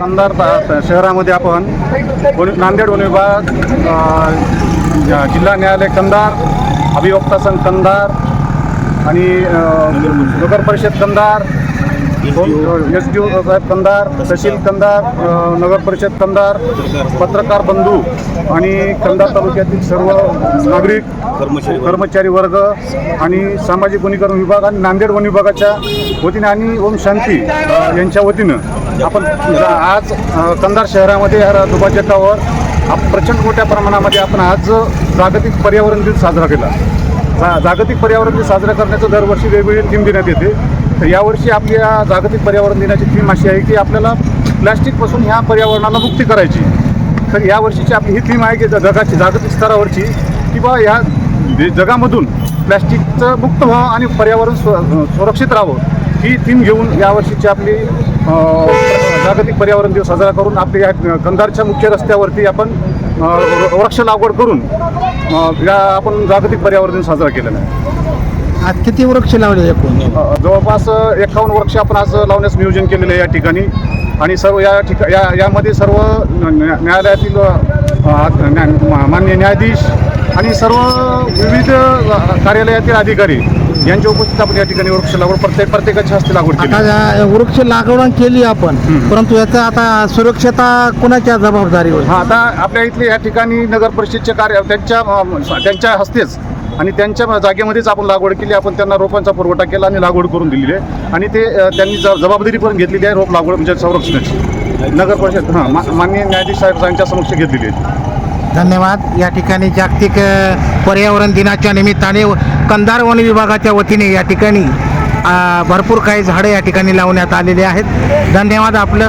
कंधार शहरामध्ये आपण नांदेड वन विभाग जिल्हा न्यायालय कंधार अभियोक्ता संघ कंधार आणि नगर परिषद कंधार एस डी ओ साहेब कंधार तहसील कंधार अ, नगर परिषद कंधार पत्रकार बंधू आणि कंधार तालुक्यातील सर्व नागरिक कर्मचारी वर्ग. आणि सामाजिक वनीकरण विभाग आणि नांदेड वन विभागाच्या वतीने आणि ओम शांती यांच्या वतीनं म्हणजे आपण आज कंधार शहरामध्ये या दुभाजकावर आप प्रचंड मोठ्या प्रमाणामध्ये आपण आज जागतिक पर्यावरण दिन साजरा केला. जा जागतिक पर्यावरण दिन साजरा करण्याचं दरवर्षी वेगवेगळी थीम देण्यात येते. तर यावर्षी आपल्या जागतिक पर्यावरण दिनाची थीम अशी आहे की आपल्याला प्लॅस्टिकपासून ह्या पर्यावरणाला मुक्ती करायची. तर यावर्षीची आपली ही थीम आहे की ज- जगाची जागतिक स्तरावरची की बा ह्या जगामधून प्लॅस्टिकचं मुक्त व्हावं आणि पर्यावरण स्व सुरक्षित राहावं. ही थीम घेऊन यावर्षीची आपली जागतिक पर्यावरण दिवस साजरा करून आपल्या या कंधारच्या मुख्य रस्त्यावरती आपण वृक्ष लागवड करून या आपण जागतिक पर्यावरण दिन साजरा केलेला आहे. आज किती वृक्ष लावले एकूण? जवळपास एकावन्न वर्ष आपण आज लावण्यास नियोजन केलेलं आहे या ठिकाणी. आणि सर्व या ठिका या यामध्ये सर्व न्या- न्यायालयातील मान्य न्यायाधीश आणि सर्व विविध कार्यालयातील अधिकारी यांच्या उपस्थित आपण या ठिकाणी वृक्ष लागवड प्रत्येक प्रत्येकाच्या हस्ते लागवड केली. आता या वृक्ष लागवड केली आपण. परंतु याचा आता सुरक्षता कोणाच्या जबाबदारीवर हा आता आपल्या इथले या ठिकाणी नगर परिषदचे कार्य त्यांच्या त्यांच्या हस्तेच आणि त्यांच्या जागेमध्येच आपण लागवड केली. आपण त्यांना रोपांचा पुरवठा केला आणि लागवड करून दिलेली आहे. आणि ते त्यांनी जबाबदारी पण घेतलेली आहे रोप लागवड म्हणजे संरक्षणाची. नगर परिषद हां माननीय न्यायाधीश साहेब यांच्या समक्ष घेतलेली आहे. धन्यवाद. या ठिकाणी जागतिक पर्यावरण दिनाच्या निमित्ताने कंधार वन विभागाच्या वतीने या ठिकाणी भरपूर काही झाडं या ठिकाणी लावण्यात आलेली आहेत. धन्यवाद आपलं.